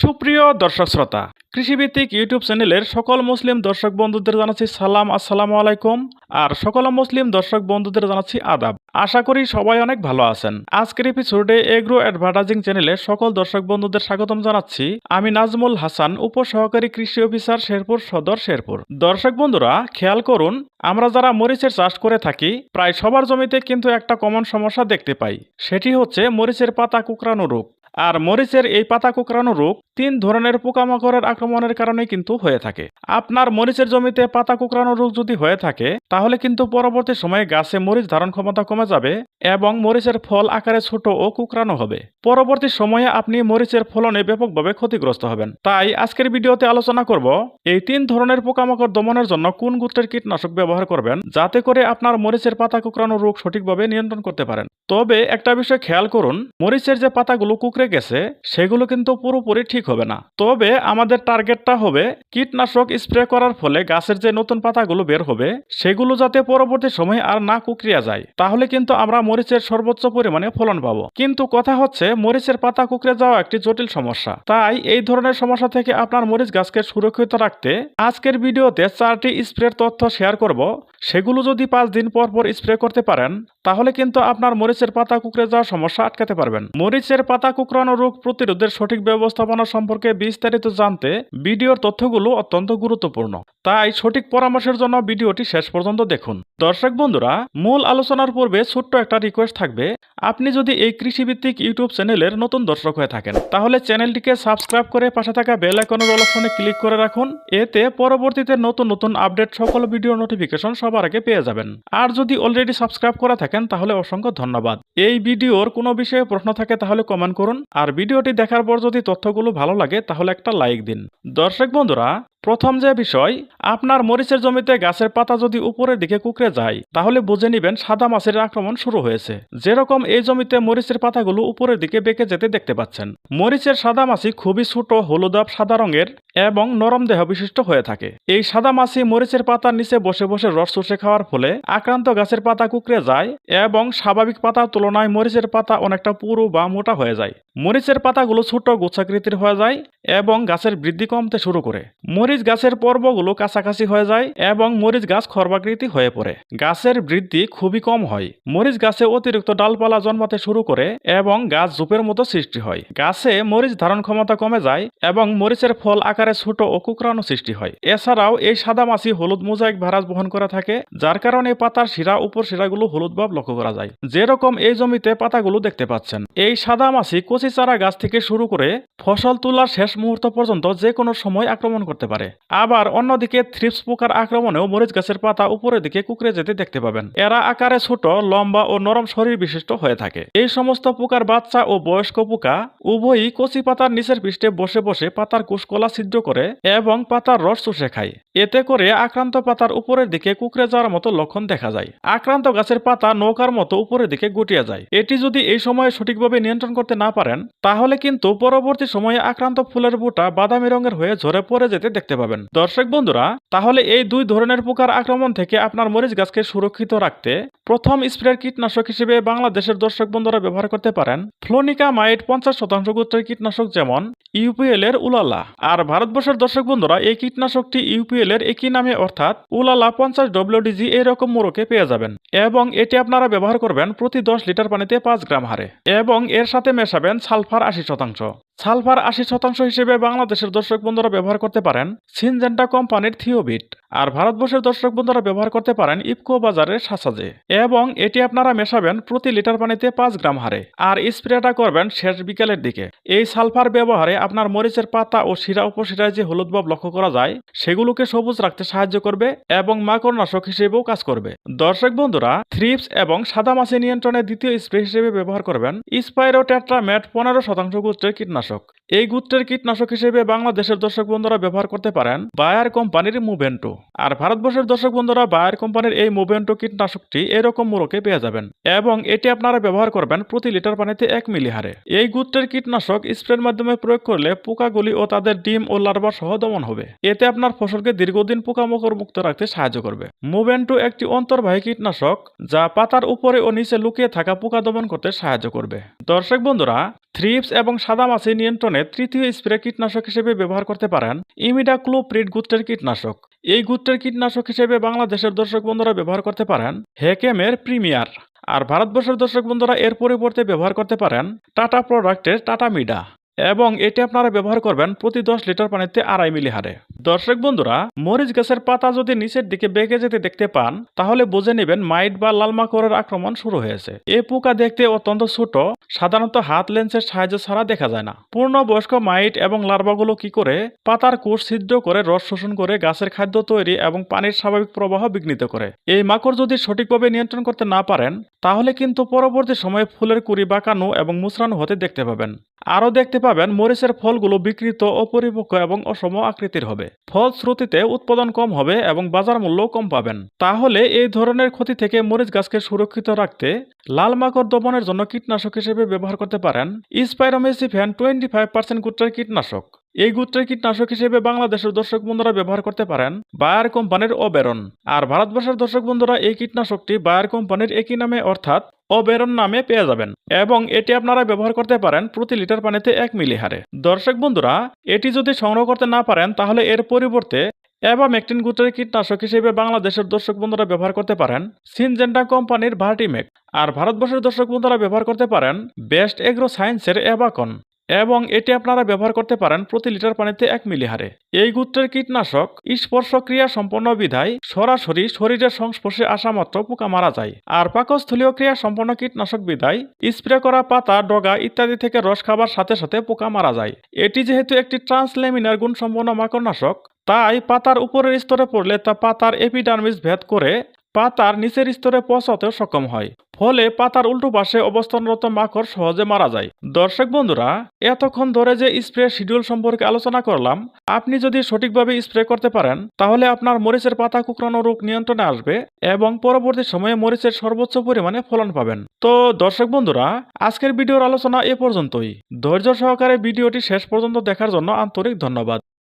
সুপ্রিয় দর্শক শ্রোতা, কৃষিভিত্তিক ইউটিউব চ্যানেলের সকল মুসলিম দর্শক বন্ধুদের জানাচ্ছি সালাম, আসসালামু আলাইকুম। আর সকল মুসলিম দর্শক বন্ধুদের জানাচ্ছি আদাব। আশা করি সবাই অনেক ভালো আছেন। আজকের এপিসোডে এগ্রো অ্যাডভার্টাইজিং চ্যানেলে সকল দর্শক বন্ধুদের স্বাগতম জানাচ্ছি। আমি নাজমুল হাসান, উপসহকারী কৃষি অফিসার, শেরপুর সদর শেরপুর। দর্শক বন্ধুরা, খেয়াল করুন, আমরা যারা মরিচের চাষ করে থাকি, প্রায় সবার জমিতে কিন্তু একটা কমন সমস্যা দেখতে পাই। সেটি হচ্ছে মরিচের পাতা কুকরানো রোগ। আর মরিচের এই পাতা কুকরানো রোগ তিন ধরনের পোকামাকড়ের আক্রমণের কারণে কিন্তু হয়ে থাকে। আপনার মরিচের জমিতে পাতা কুকরানো রোগ যদি হয়ে থাকে, তাহলে কিন্তু পরবর্তী সময়ে গাছে মরিচ ধারণ ক্ষমতা কমে যাবে এবং মরিচের ফল আকারে ছোট ও কুকরানো হবে। পরবর্তী সময়ে আপনি মরিচের ফলনে ব্যাপকভাবে ক্ষতিগ্রস্ত হবেন। তাই আজকের ভিডিওতে আলোচনা করব, এই তিন ধরনের পোকামাকড় দমনের জন্য কোন গোত্রের কীটনাশক ব্যবহার করবেন, যাতে করে আপনার মরিচের পাতা কুকরানো রোগ সঠিকভাবে নিয়ন্ত্রণ করতে পারেন। তবে একটা বিষয় খেয়াল করুন, মরিচের যে পাতাগুলো কুকরে গেছে, সেগুলো কিন্তু পুরোপুরি ঠিক হবে না। তবে আমাদের টার্গেটটা হবে, কীটনাশক স্প্রে করার ফলে গাছের যে নতুন পাতাগুলো বের হবে, সেগুলো যাতে পরবর্তী সময়ে আর না কুকরিয়া যায়, তাহলে কিন্তু আমরা মরিচের সর্বোচ্চ পরিমাণে ফলন পাবো। কিন্তু কথা হচ্ছে, মরিচের পাতা কুকরে যাওয়া একটি জটিল সমস্যা। তাই এই ধরনের সমস্যা থেকে আপনার মরিচ গাছকে সুরক্ষিত রাখতে আজকের ভিডিওতে চারটি স্প্রের তথ্য শেয়ার করব। সেগুলো যদি পাঁচ দিন পর পর স্প্রে করতে পারেন, তাহলে কিন্তু আপনার মরিচের পাতা কুকরে যাওয়ার সমস্যা আটকাতে পারবেন। মরিচের পাতা কুকরানো রোগ প্রতিরোধের সঠিক ব্যবস্থাপনা সম্পর্কে বিস্তারিত জানতে ভিডিওর তথ্যগুলো অত্যন্ত গুরুত্বপূর্ণ। তাই সঠিক পরামর্শের জন্য ভিডিওটি শেষ পর্যন্ত দেখুন। দর্শক বন্ধুরা, মূল আলোচনার পূর্বে ছোট্ট একটা রিকোয়েস্ট থাকবে। আপনি যদি এই কৃষিভিত্তিক ইউটিউব চ্যানেলের নতুন দর্শক হয়ে থাকেন, তাহলে চ্যানেলটিকে সাবস্ক্রাইব করে পাশে থাকা বেল আইকনের অপশনে ক্লিক করে রাখুন। এতে পরবর্তীতে নতুন নতুন আপডেট সকল ভিডিও নোটিফিকেশন সবার আগে পেয়ে যাবেন। আর যদি অলরেডি সাবস্ক্রাইব করা থাকেন, তাহলে অসংখ্য ধন্যবাদ। এই ভিডিওর কোনো বিষয়ে প্রশ্ন থাকে তাহলে কমেন্ট করুন। আর ভিডিওটি দেখার পর যদি তথ্যগুলো ভালো লাগে তাহলে একটা লাইক দিন। দর্শক বন্ধুরা প্রথম যে বিষয়, আপনার মরিচের জমিতে গাছের পাতা যদি উপরের দিকে কুকড়ে যায়, তাহলে বুঝে নিবেন সাদা মাছের আক্রমণ শুরু হয়েছে। যেরকম এই জমিতে মরিচের পাতাগুলো উপরের দিকে বেঁকে যেতে দেখতে পাচ্ছেন। মরিচের সাদা মাছি খুবই ছোট হলুদাব সাদা রঙের এবং নরম দেহ বিশিষ্ট হয়ে থাকে। এই সাদা মাছি মরিচের পাতার নিচে বসে বসে রস চুষে খাওয়ার ফলে আক্রান্ত গাছের পাতা কুকড়ে যায় এবং স্বাভাবিক পাতার তুলনায় মরিচের পাতা অনেকটা পুরু বা মোটা হয়ে যায়। মরিচের পাতাগুলো ছোট গোছাকৃতির হয়ে যায় এবং গাছের বৃদ্ধি কমতে শুরু করে। মরিচ গাছের পর্বগুলো কাছাকাছি হয়ে যায় এবং মরিচ গাছ খর্বাকৃতি হয়ে পড়ে। গাছের বৃদ্ধি খুবই কম হয়। মরিচ গাছে অতিরিক্ত ডালপালা জন্মাতে শুরু করে এবং গাছ জুপের মতো সৃষ্টি হয়। গাছে মরিচ ধারণ ক্ষমতা কমে যায় এবং মরিচের ফল আকারে ছোট ও কুকরানো সৃষ্টি হয়। এছাড়াও এই সাদা মাছি হলুদ মোজাইক ভারাজ বহন করে থাকে, যার কারণে পাতার শিরা, উপর শিরাগুলো হলুদ ভাব লক্ষ্য করা যায়। যেরকম এই জমিতে পাতাগুলো দেখতে পাচ্ছেন। এই সাদা মাছি কচি চারা গাছ থেকে শুরু করে ফসল তোলার শেষ মুহূর্ত পর্যন্ত যে কোনো সময় আক্রমণ করতে পারে। আবার অন্যদিকে থ্রিপস পোকার আক্রমণেও মরিচ গাছের পাতা উপরের দিকে কুকরে যেতে দেখতে পাবেন। এরা আকারে ছোট, লম্বা ও নরম শরীর বিশিষ্ট হয়ে থাকে। এই সমস্ত পোকার বাচ্চা ও বয়স্ক পোকা উভয়ই কচি পাতার নিচের পৃষ্ঠে বসে বসে পাতার কুশকলা ছিদ্র করে এবং পাতার রস চুষে খায়। এতে করে আক্রান্ত পাতার উপরের দিকে কুকরে যাওয়ার মতো লক্ষণ দেখা যায়। আক্রান্ত গাছের পাতা নৌকার মতো উপরের দিকে গুটিয়ে যায়। এটি যদি এই সময়ে সঠিকভাবে নিয়ন্ত্রণ করতে না পারেন, তাহলে কিন্তু পরবর্তী সময়ে আক্রান্ত ফুলের বুটা বাদামি রঙের হয়ে ঝরে পড়ে যেতে দেখতে পাবেন। দর্শক বন্ধুরা, তাহলে এই দুই ধরনের পোকার আক্রমণ থেকে আপনার মরিচ গাছকে সুরক্ষিত রাখতে প্রথম স্প্রের কীটনাশক হিসেবে বাংলাদেশের দর্শক বন্ধুরা ব্যবহার করতে পারেন ফ্লোনিকা মাইট পঞ্চাশ শতাংশ গোত্রের কীটনাশক যেমন ইউপিএল এর উলালা। আর ভারতবর্ষের দর্শক বন্ধুরা, এই কীটনাশকটি ইউপিএল এর একই নামে অর্থাৎ উলালা পঞ্চাশ ডব্লিউডিজি এরকম মোড়কে পেয়ে যাবেন এবং এটি আপনারা ব্যবহার করবেন প্রতি দশ লিটার পানিতে পাঁচ গ্রাম হারে এবং এর সাথে মেশাবেন সালফার আশি শতাংশ। সালফার আশি শতাংশ হিসেবে বাংলাদেশের দর্শক বন্ধুরা ব্যবহার করতে পারেন সিনজেন্টা কোম্পানির থিওবিট। আর ভারতবর্ষের দর্শক বন্ধুরা ব্যবহার করতে পারেন ইফকো বাজারের সাসাজে। এবং এটি আপনারা মেশাবেন প্রতি লিটার পানিতে পাঁচ গ্রাম হারে। আর স্প্রেটা করবেন শেষ বিকেলের দিকে। এই সালফার ব্যবহারে আপনার মরিচের পাতা ও শিরা উপশিরায় যে হলুদ ভাব লক্ষ্য করা যায়, সেগুলোকে সবুজ রাখতে সাহায্য করবে এবং মাকড়নাশক হিসেবেও কাজ করবে। দর্শক বন্ধুরা, থ্রিপস এবং সাদা মাছি নিয়ন্ত্রণের দ্বিতীয় স্প্রে হিসেবে ব্যবহার করবেন স্পাইরো টেট্রামেট পনেরো শতাংশ গোত্রের কীটনাশক। এই গুত্রের কীটনাশক হিসেবে বাংলাদেশের দর্শক বন্ধুরা ব্যবহার করতে পারেন বায়ার কোম্পানির মুভেন্টো। আর ভারতবর্ষের দর্শক বন্ধুরা বায়ার কোম্পানির এই মোভেন্টো কীটনাশকটি এরকম মোড়কে পেয়ে যাবেন এবং এটি আপনারা ব্যবহার করবেন প্রতি লিটার পানিতে এক মিলি হারে এই গুত্রের কীটনাশক স্প্রের মাধ্যমে প্রয়োগ করলে পোকাগুলি ও তাদের ডিম ও লার্ভা সহ দমন হবে। এতে আপনার ফসলকে দীর্ঘদিন পোকামাকড় মুক্ত রাখতে সাহায্য করবে। মোভেন্টো একটি অন্তর্বাহী কীটনাশক যা পাতার উপরে ও নিচে লুকিয়ে থাকা পোকা দমন করতে সাহায্য করবে। দর্শক বন্ধুরা, থ্রিপস এবং সাদামাছি নিয়ন্ত্রণে তৃতীয় স্প্রে কীটনাশক হিসেবে ব্যবহার করতে পারেন ইমিডাক্লোপ্রিড গুত্রের কীটনাশক। এই গুত্রের কীটনাশক হিসেবে বাংলাদেশের দর্শক বন্ধুরা ব্যবহার করতে পারেন হেকেমের প্রিমিয়ার। আর ভারতবর্ষের দর্শক বন্ধুরা এর পরিবর্তে ব্যবহার করতে পারেন টাটা প্রোডাক্টের টাটা মিডা এবং এটি আপনারা ব্যবহার করবেন প্রতি দশ লিটার পানিতে আড়াই মিলি হারে দর্শক বন্ধুরা, মরিচ গাছের পাতা যদি নিচের দিকে বেঁকে যেতে দেখতে পান, তাহলে বুঝে নেবেন মাইট বা লাল মাকড়ের আক্রমণ শুরু হয়েছে। এই পোকা দেখতে অত্যন্ত ছোট, সাধারণত হাত লেন্সের সাহায্যে ছাড়া দেখা যায় না। পূর্ণবয়স্ক মাইট এবং লার্ভাগুলো কি করে? পাতার কোষ ছিদ্র করে রস শোষণ করে গাছের খাদ্য তৈরি এবং পানির স্বাভাবিক প্রবাহ বিঘ্নিত করে। এই মাকড় যদি সঠিকভাবে নিয়ন্ত্রণ করতে না পারেন, তাহলে কিন্তু পরবর্তী সময়ে ফুলের কুড়ি বাঁকানো এবং মুচড়ানো হতে দেখতে পাবেন। আরও দেখতে পাবেন মরিচের ফলগুলো বিকৃত অপরিপক্ক এবং অসম আকৃতির হবে। ফলশ্রুতিতে উৎপাদন কম হবে এবং বাজার মূল্য কম পাবেন। তাহলে এই ধরনের ক্ষতি থেকে মরিচ গাছকে সুরক্ষিত রাখতে লাল মাকড় দমনের জন্য কীটনাশক হিসেবে ব্যবহার করতে পারেন। স্পাইরোমেসিফ্যান টোয়েন্টি ফাইভ পার্সেন্ট কীটনাশক। এই গুত্রের কীটনাশক হিসেবে বাংলাদেশের দর্শক বন্ধুরা ব্যবহার করতে পারেন বায়ার কোম্পানির অবেরন। আর ভারতবর্ষের দর্শক বন্ধুরা এই কীটনাশকটি বায়ার কোম্পানির একই নামে অর্থাৎ অবেরন নামে পেয়ে যাবেন এবং এটি আপনারা ব্যবহার করতে পারেন প্রতি লিটার পানিতে এক মিলি হারে দর্শক বন্ধুরা, এটি যদি সংগ্রহ করতে না পারেন তাহলে এর পরিবর্তে এবা মেকটিন গুটের কীটনাশক হিসেবে বাংলাদেশের দর্শক বন্ধুরা ব্যবহার করতে পারেন সিনজেন্ডা কোম্পানির ভার্টিমেক। আর ভারতবর্ষের দর্শক বন্ধুরা ব্যবহার করতে পারেন বেস্ট এগ্রো সায়েন্সের এবাকন এবং এটি আপনারা ব্যবহার করতে পারেন প্রতি লিটার পানিতে এক মিলি হারে এই গুত্রের কীটনাশক স্পর্শক্রিয়া সম্পন্ন বিধায় সরাসরি শরীরের সংস্পর্শে আসা মাত্র পোকা মারা যায়। আর পাকস্থলীয় ক্রিয়া সম্পন্ন কীটনাশক বিধায় স্প্রে করা পাতা, ডগা ইত্যাদি থেকে রস খাবার সাথে সাথে পোকা মারা যায়। এটি যেহেতু একটি ট্রান্সলেমিনার গুণসম্পন্ন মাকড়নাশক, তাই পাতার উপরের স্তরে পড়লে তা পাতার এপিডার্মিস ভেদ করে পাতার নিচের স্তরে পৌঁছাতেও সক্ষম হয়, ফলে পাতার উল্টো পাশে অবস্থানরত মাকড় সহজে মারা যায়। দর্শক বন্ধুরা, এতক্ষণ ধরে যে স্প্রে শিডিউল সম্পর্কে আলোচনা করলাম, আপনি যদি সঠিকভাবে স্প্রে করতে পারেন, তাহলে আপনার মরিচের পাতা কুকরানো রোগ নিয়ন্ত্রণে আসবে এবং পরবর্তী সময়ে মরিচের সর্বোচ্চ পরিমাণে ফলন পাবেন। তো দর্শক বন্ধুরা, আজকের ভিডিওর আলোচনা এ পর্যন্তই। ধৈর্য সহকারে ভিডিওটি শেষ পর্যন্ত দেখার জন্য আন্তরিক ধন্যবাদ।